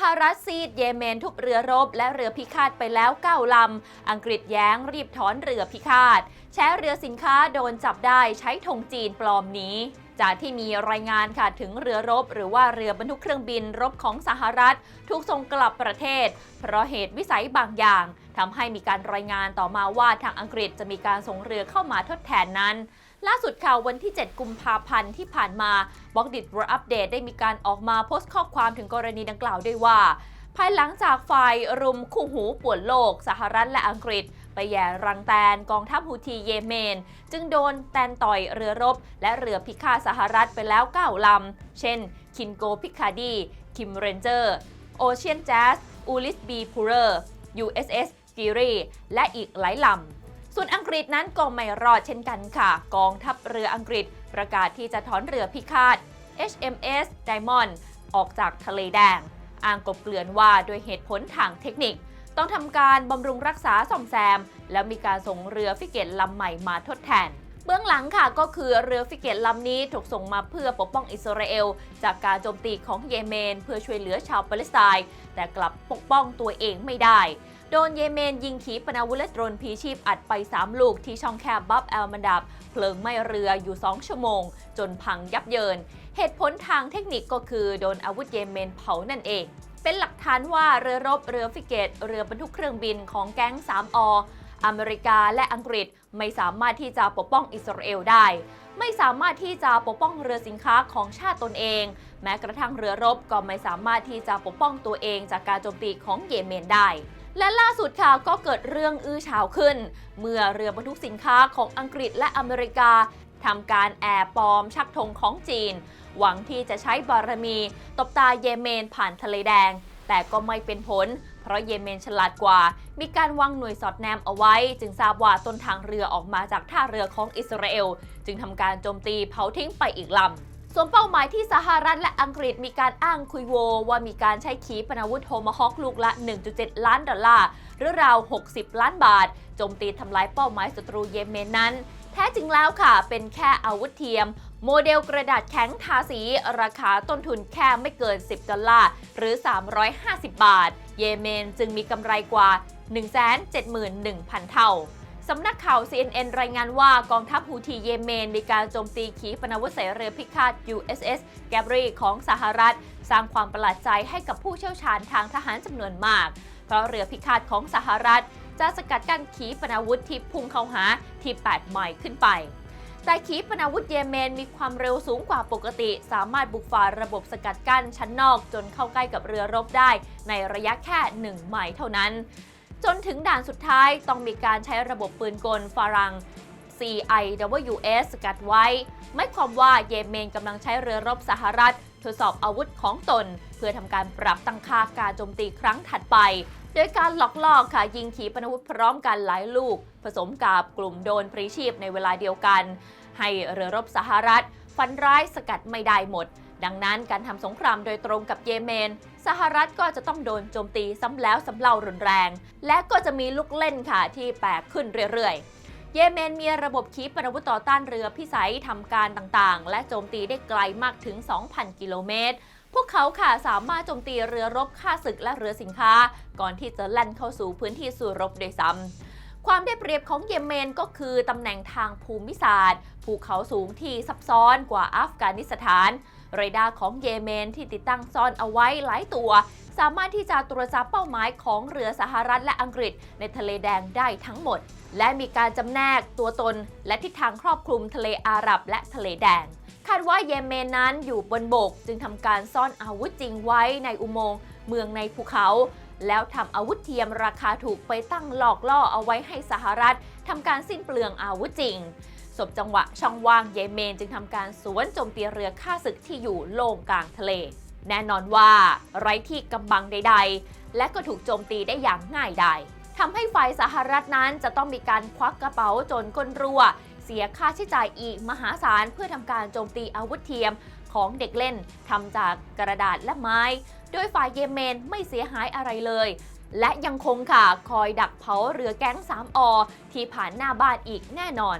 หรัฐซีดเยเมนทุบเรือรบและเรือพิฆาตไปแล้ว9ลำ อังกฤษแย้งรีบถอนเรือพิฆาต แช้เรือสินค้าโดนจับได้ใช้ธงจีนปลอมนี้จากที่มีรายงานค่ะถึงเรือรบ หรือว่าเรือบรรทุกเครื่องบินรบของสหรัฐ ถูกส่งกลับประเทศ เพราะเหตุวิสัยบางอย่างทำให้มีการรายงานต่อมาว่าทางอังกฤษจะมีการส่งเรือเข้ามาทดแทนนั้น ล่าสุดข่าววันที่ 7 กุมภาพันธ์ที่ผ่านมาบล็อกดิ w ว r อัปเดตได้มีการออกมาโพสต์ข้อความถึงกรณีดังกล่าวด้วยว่า ภายหลังจากฝ่ายรุมคู่หูป่วนโลก สหรัฐและอังกฤษ ไปแย่รังแตนกองทัพฮูธีเยเมน จึงโดนแตนต่อยเรือรบ และเรือพิฆาตสหรัฐไปแล้ว 9 ลำ เช่น คินโกพิคาดี คิมเรนเจอร์โอเชียนแจสอูลิสบีพูเรอร์ USS กีรีและอีกหลายลำ ส่วนอังกฤษนั้นก็ไม่รอดเช่นกันค่ะ กองทัพเรืออังกฤษ ประกาศที่จะถอนเรือพิฆาต HMS Diamond ออกจากทะเลแดง อ้างกบเกลื่อนว่าด้วยเหตุผลทางเทคนิค ต้องทำการบำรุงรักษาซ่อมแซม แล้วมีการส่งเรือฟิเกตลำใหม่มาทดแทน เบื้องหลังค่ะก็คือเรือฟิเกตลำนี้ถูกส่งมาเพื่อปกป้องอิสราเอล จากการโจมตีของเยเมน เพื่อช่วยเหลือชาวปาเลสไตน์แต่กลับปกป้องตัวเองไม่ได้ โดนเยเมนยิงขีปนาวุธและโดรนพีชีพอัดไป 3 ลูกที่ช่องแคบบับแอลมันดับ เพลิงไหม้เรืออยู่ 2 ชั่วโมง จนพังยับเยิน เหตุผลทางเทคนิคก็คือโดนอาวุธเยเมนเผานั่นเอง เป็นหลักฐานว่าเรือรบเรือฟิเกต เรือบรรทุกเครื่องบินของแก๊ง 3 ออเมริกาและอังกฤษไม่สามารถที่จะปกป้องอิสราเอลได้ ไม่สามารถที่จะปกป้องเรือสินค้าของชาติตนเอง แม้กระทั่งเรือรบก็ไม่สามารถที่จะปกป้องตัวเองจากการโจมตีของเยเมนได้ และล่าสุดค่ะก็เกิดเรื่องอื้อฉาวขึ้น เมื่อเรือบรรทุกสินค้าของอังกฤษและอเมริกาทำการแอบปลอมชักธงของจีน หวังที่จะใช้บารมี ตบตาเยเมนผ่านทะเลแดง แต่ก็ไม่เป็นผล เพราะเยเมนฉลาดกว่า มีการวางหน่วยสอดแนมเอาไว้ จึงทราบว่าต้นทางเรือออกมาจากท่าเรือของอิสราเอล จึงทำการโจมตีเผาทิ้งไปอีกลำ ส่วนเป้าหมายที่สหรัฐและอังกฤษมีการอ้างคุยโว ว่ามีการใช้ขีปนาวุธโทมาฮอคลูกละ 1.7 ล้านดอลลาร์ หรือราว 60 ล้านบาทโจมตีทำลายเป้าหมายศัตรูเยเมนนั้น แท้จริงแล้วค่ะ เป็นแค่อาวุธเทียม โมเดลกระดาษแข็งทาสี ราคาต้นทุนแค่ไม่เกิน 10 ดอลลาร์ หรือ 350 บาท เยเมนจึงมีกำไรกว่า 171,000 เท่า สำนักข่าว CNN รายงานว่ากองทัพฮูธีเยเมน มีการโจมตีขีปนาวุธใส่เรือพิฆาต USS g a b r y ของสหรัฐ สร้างความประหลาดใจให้กับผู้เชี่ยวชาญทางทหารจำนวนมาก เพราะเรือพิฆาตของสหรัฐ จะสกัดกั้นขีปนาวุธที่พุ่งเข้าหาที่ 8 ไมล์ขึ้นไปแต่ขีปนาวุธเยเมนมีความเร็วสูงกว่าปกติ สามารถบุกฝ่าระบบสกัดกั้นชั้นนอกจนเข้าใกล้กับเรือรบได้ในระยะแค่ 1 ไมล์เท่านั้น จนถึงด่านสุดท้ายต้องมีการใช้ระบบปืนกลฟารัง CIWS สกัดไว้ ไม่ความว่าเยเมนกำลังใช้เรือรบสหรัฐ ทดสอบอาวุธของตน เพื่อทำการปรับตั้งค่าการโจมตีครั้งถัดไป โดยการหลอกล่อค่ะยิงขีปนาวุธพร้อมกันหลายลูก ผสมกับกลุ่มโดนปรีชีพในเวลาเดียวกัน ให้เรือรบสหรัฐ ฟันร้ายสกัดไม่ได้หมด ดังนั้นการทำสงครามโดยตรงกับเยเมน สหรัฐก็จะต้องโดนโจมตีซ้ำแล้วซ้ำเล่ารุนแรง และก็จะมีลูกเล่นค่ะที่แปลกขึ้นเรื่อยๆ เยเมนมีระบบขีปนาวุธต่อต้านเรือพิสัยทำการต่างๆ และโจมตีได้ไกลมากถึง 2,000 กิโลเมตร พวกเขาค่ะสามารถโจมตีเรือรบฆ่าศึกและเรือสินค้า ก่อนที่จะแล่นเข้าสู่พื้นที่สู่รบโดยซ้ำความได้เปรียบของเยเมนก็คือตำแหน่งทางภูมิศาสตร์ ภูเขาสูงที่ซับซ้อนกว่าอัฟกานิสถาน เรดาร์ของเยเมนที่ติดตั้งซ่อนเอาไว้หลายตัว สามารถที่จะตรวจจับเป้าหมายของเรือสหรัฐและอังกฤษ ในทะเลแดงได้ทั้งหมด และมีการจำแนกตัวตน และทิศทางครอบคลุมทะเลอาหรับ และทะเลแดงคาดว่าเยเมนนั้นอยู่บนบก จึงทำการซ่อนอาวุธจริงไว้ในอุโมงค์เมืองในภูเขา แล้วทำอาวุธเทียมราคาถูกไปตั้งหลอกล่อเอาไว้ให้สหรัฐทำการสิ้นเปลืองอาวุธจริง สบจังหวะช่องว่างเยเมนจึงทำการสวนโจมตีเรือฆ่าศึกที่อยู่โล่งกลางทะเล แน่นอนว่าไร้ที่กำบังใด ๆ และก็ถูกโจมตีได้อย่างง่ายดายทำให้ฝ่ายสหรัฐนั้นจะต้องมีการควักกระเป๋าจนก้นรั่วเสียค่าใช้จ่ายอีกมหาศาลเพื่อทำการโจมตีอาวุธเทียมของเด็กเล่นทำจากกระดาษและไม้ โดยฝ่ายเยเมนไม่เสียหายอะไรเลย และยังคงค่ะคอยดักเผาเรือแก๊ง 3อที่ผ่านหน้าบ้านอีกแน่นอน